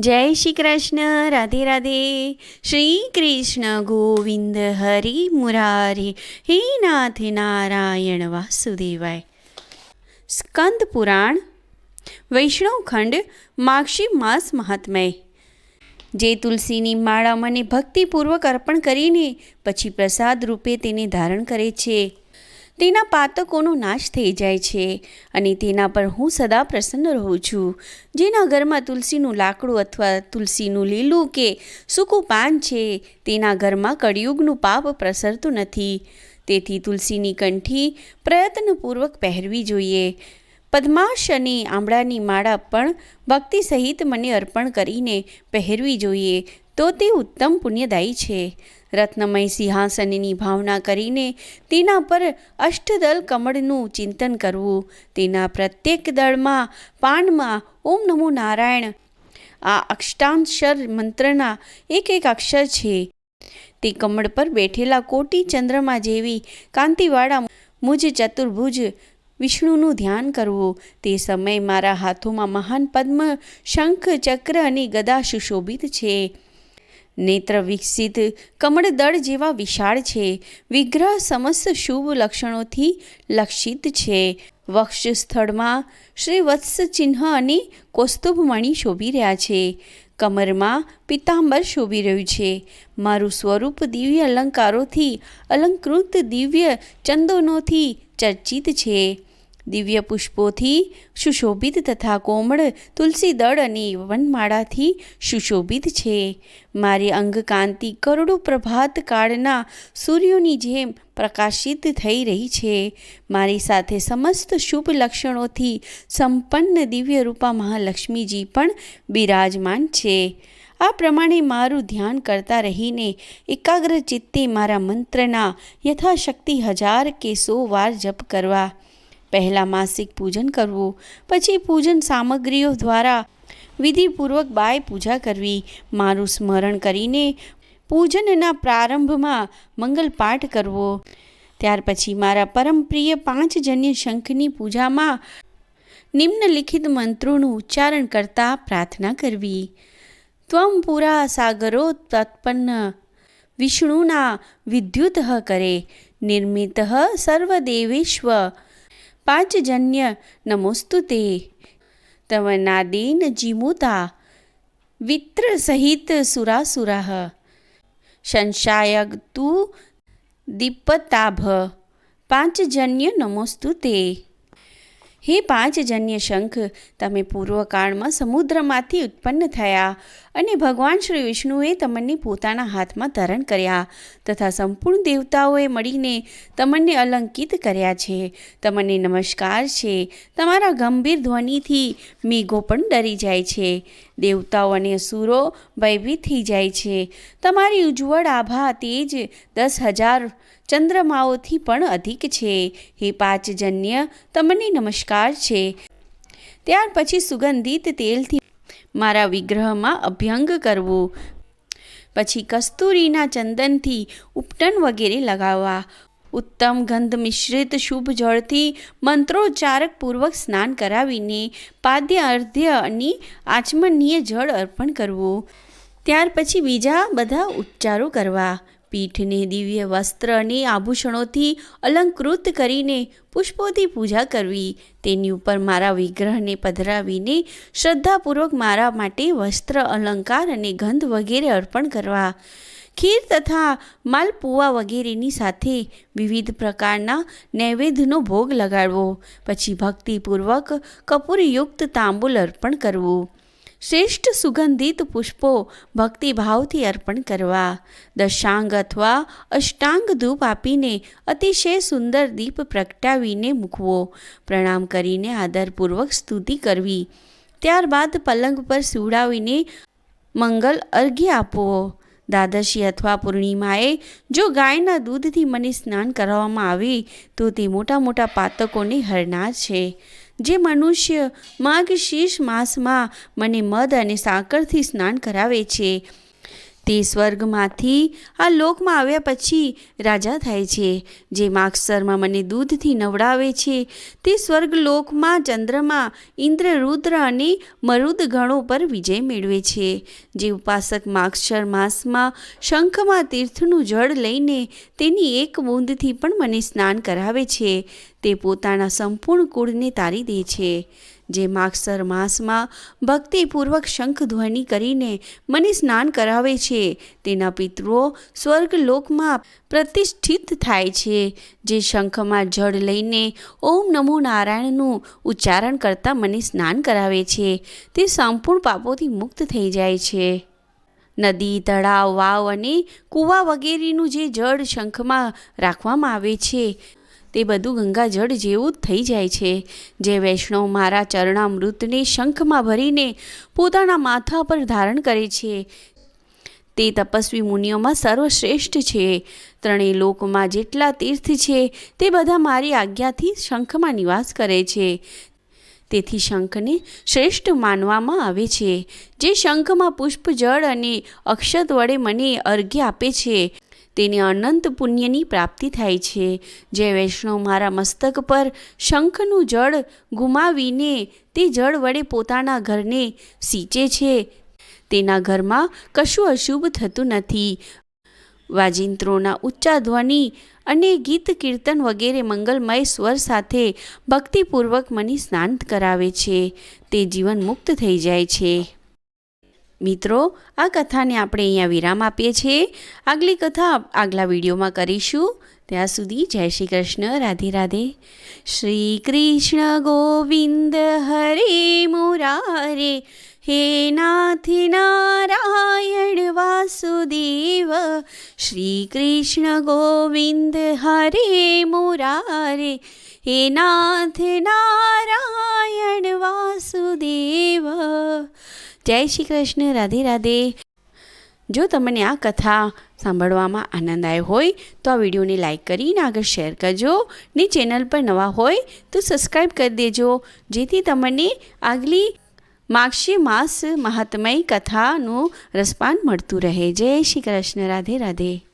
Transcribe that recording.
જય શ્રી કૃષ્ણ, રાધે રાધે. શ્રી કૃષ્ણ ગોવિંદ હરિ મુરારી. હે નાથ નારાયણ વાસુદેવાય. સ્કંદ પુરાણ, વૈષ્ણવ ખંડ, માક્ષી માસ મહાત્મય. જે તુલસીની માળા મને ભક્તિપૂર્વક અર્પણ કરીને પછી પ્રસાદ રૂપે તેને ધારણ કરે છે. તેના પાતકોનો નાશ થઈ જાય છે અને તેના પર હું સદા પ્રસન્ન રહું છું. જેના ઘરમાં તુલસીનું લાકડું અથવા તુલસીનું લીલું કે સૂકું પાન છે, તેના ઘરમાં કળિયુગનું પાપ પ્રસરતું નથી. તેથી તુલસીની કંઠી પ્રયત્નપૂર્વક પહેરવી જોઈએ. પદ્માશ અને આંબળાની માળા પણ ભક્તિ સહિત મને અર્પણ કરીને પહેરવી જોઈએ, તો તે ઉત્તમ પુણ્યદાયી છે. રત્નમય સિંહાસનની ભાવના કરીને તેના પર અષ્ટદલ કમળનું ચિંતન કરવું, તેના પ્રત્યેક દળમાં, પાનમાં ઓમ નમો નારાયણ. આ અષ્ટાંક્ષર મંત્રના એક એક અક્ષર છે. તે કમળ પર બેઠેલા કોટી ચંદ્રમા જેવી કાંતિવાળા મુજ ચતુર્ભુજ વિષ્ણુનું ધ્યાન કરવું. તે સમયે મારા હાથોમાં મહાન પદ્મ, શંખ, ચક્ર અને ગદા સુશોભિત છે. નેત્ર વિકસિત કમળદળ જેવા વિશાળ છે. વિગ્રહ સમસ્ત શુભ લક્ષણોથી લક્ષિત છે. વક્ષ સ્થળમાં શ્રી વત્સ ચિહ્ન અને કૌસ્તુભમણિ શોભી રહ્યા છે. કમરમાં પિતાંબર શોભી રહ્યું છે. મારું સ્વરૂપ દિવ્ય અલંકારોથી અલંકૃત દિવ્ય ચંદનોથી ચર્ચિત છે. દિવ્ય પુષ્પોથી સુશોભિત તથા કોમળ તુલસી દળ અને વનમાળાથી સુશોભિત છે. મારી અંગકાંતિ કરોડો પ્રભાત કાળના સૂર્યોની જેમ પ્રકાશિત થઈ રહી છે. મારી સાથે સમસ્ત શુભ લક્ષણોથી સંપન્ન દિવ્ય રૂપા મહાલક્ષ્મીજી પણ બિરાજમાન છે. આ પ્રમાણે મારું ધ્યાન કરતા રહીને એકાગ્ર ચિત્તે મારા મંત્રના યથાશક્તિ હજાર કે સો વાર જપ કરવા પહેલાં માસિક પૂજન કરવું, પછી પૂજન સામગ્રીઓ દ્વારા વિધિપૂર્વક બાય પૂજા કરવી, મારું સ્મરણ કરીને પૂજનના પ્રારંભમાં મંગલ પાઠ કરવો. ત્યાર પછી મારા પરમ પ્રિય પાંચજન્ય શંખની પૂજામાં નિમ્નલિખિત મંત્રોનું ઉચ્ચારણ કરતા પ્રાર્થના કરવી. ત્વમ પુરા સાગરો તત્પન્ન, વિષ્ણુના વિદ્યુત કરે, નિર્મિત સર્વદેવેશ્વ પાંચજન્ય નમોસ્તુ તે તવ નાદેન જીમુતા વિત્ર સહિત સુરાસુરા સંશાયગ તુ દીપતાભ પાંચજન્ય નમોસ્તુ તે હે પાંચજન્ય શંખ તમે પૂર્વકાળમાં સમુદ્રમાંથી ઉત્પન્ન થયા। અને ભગવાન શ્રી વિષ્ણુએ તમને પોતાના હાથમાં ધારણ કર્યા તથા સંપૂર્ણ દેવતાઓએ મળીને તમને અલંકિત કર્યા છે. તમને નમસ્કાર છે. તમારા ગંભીર ધ્વનિથી મેઘો પણ ડરી જાય છે. દેવતાઓ અને અસુરો ભયભીત થઈ જાય છે. તમારી ઉજ્જવળ આભા તેજ દસ હજાર ચંદ્રમાઓથી પણ અધિક છે. હે પાંચજન્ય તમને નમસ્કાર છે. ત્યાર પછી સુગંધિત તેલથી મારા વિગ્રહમાં અભ્યંગ કરવું. પછી કસ્તુરીના ચંદનથી ઉપટન વગેરે લગાવવા. ઉત્તમ ગંધ મિશ્રિત શુભ જળથી મંત્રોચ્ચારક પૂર્વક સ્નાન કરાવીને પાદ્ય અર્ધ્ય અને આચમનીય જળ અર્પણ કરવું. ત્યાર પછી બીજા બધા ઉચ્ચારો કરવા. પીઠને દિવ્ય વસ્ત્ર અને આભૂષણોથી અલંકૃત કરીને પુષ્પોથી પૂજા કરવી. તેની ઉપર મારા વિગ્રહને પધરાવીને શ્રદ્ધાપૂર્વક મારા માટે વસ્ત્ર, અલંકાર અને ગંધ વગેરે અર્પણ કરવા. ખીર તથા માલપુવા વગેરેની સાથે વિવિધ પ્રકારના નૈવેદ્યનો ભોગ લગાડવો. પછી ભક્તિપૂર્વક કપૂરયુક્ત તાંબુલ અર્પણ કરવું. શ્રેષ્ઠ સુગંધિત પુષ્પો ભક્તિભાવથી અર્પણ કરવા. દશાંગ અથવા અષ્ટાંગ ધૂપ આપીને અતિશય સુંદર દીપ પ્રગટાવીને મૂકવો. પ્રણામ કરીને આદરપૂર્વક સ્તુતિ કરવી. ત્યારબાદ પલંગ પર સુવડાવીને મંગલ અર્ઘ્ય આપવો. દ્વાદશી અથવા પૂર્ણિમાએ જો ગાયના દૂધથી મને સ્નાન કરાવવામાં આવે તો તે મોટા મોટા પાતકોને હરનાર છે. જે મનુષ્ય માઘ શીશ માસમાં મને મધ અને સાકરથી સ્નાન કરાવે છે. તે સ્વર્ગમાંથી આ લોકમાં આવ્યા પછી રાજા થાય છે. જે માગસરમાં મને દૂધથી નવડાવે છે, તે સ્વર્ગલોકમાં ચંદ્રમાં ઇન્દ્ર, રુદ્ર અને મરુદ ગણો પર વિજય મેળવે છે. જે ઉપાસક માગસર માસમાં શંખમાં તીર્થનું જળ લઈને તેની એક બૂંદથી પણ મને સ્નાન કરાવે છે. તે પોતાના સંપૂર્ણ કુળને તારી દે છે. જે માગસર માસમાં ભક્તિપૂર્વક શંખ ધ્વનિ કરીને મને સ્નાન કરાવે છે, તેના પિતૃઓ સ્વર્ગલોકમાં પ્રતિષ્ઠિત થાય છે, જે શંખમાં જળ લઈને ઓમ નમો નારાયણનું ઉચ્ચારણ કરતાં મને સ્નાન કરાવે છે, તે સંપૂર્ણ પાપોથી મુક્ત થઈ જાય છે. નદી, તળાવ, વાવ અને કૂવા વગેરેનું જે જળ શંખમાં રાખવામાં આવે છે તે બધું ગંગાજળ જેવું જ થઈ જાય છે. જે વૈષ્ણવ મારા ચરણામૃતને શંખમાં ભરીને પોતાના માથા પર ધારણ કરે છે. તે તપસ્વી મુનિઓમાં સર્વશ્રેષ્ઠ છે. ત્રણેય લોકમાં જેટલા તીર્થ છે, તે બધા મારી આજ્ઞાથી શંખમાં નિવાસ કરે છે. તેથી શંખને શ્રેષ્ઠ માનવામાં આવે છે. જે શંખમાં પુષ્પ, જળ અને અક્ષત વડે મને અર્ઘ્ય આપે છે. તેને અનંત પુણ્યની પ્રાપ્તિ થાય છે. જે વૈષ્ણવ મારા મસ્તક પર શંખનું જળ ગુમાવીને તે જળ વડે પોતાના ઘરને સિંચે છે. તેના ઘરમાં કશું અશુભ થતું નથી. વાજિંત્રોના ઉચ્ચા ધ્વનિ અને ગીત કીર્તન વગેરે મંગલમય સ્વર સાથે ભક્તિપૂર્વક મને સ્નાન કરાવે છે. તે જીવન મુક્ત થઈ જાય છે. મિત્રો, આ કથાને આપણે અહીંયા વિરામ આપીએ છીએ. આગલી કથા આગલા વિડીયોમાં કરીશું. ત્યાં સુધી જય શ્રી કૃષ્ણ, રાધે રાધે. શ્રી કૃષ્ણ ગોવિંદ હરે મુરારે. હે નાથ નારાયણ વાસુદેવ. શ્રી કૃષ્ણ ગોવિંદ હરે મુરારે. હે નાથ નારાયણ વાસુદેવ. જય શ્રી કૃષ્ણ, રાધે રાધે. જો તમને આ કથા સાંભળવામાં આનંદ આવ્યો હોય, તો આ વિડીયોને લાઇક કરીને આગળ શેર કરજો. ને ચેનલ પર નવા હોય, તો સબસ્ક્રાઈબ કરી દેજો. જેથી તમને આગલી માક્ષી માસ મહાત્મય કથાનું રસપાન મળતું રહે. જય શ્રી કૃષ્ણ, રાધે રાધે.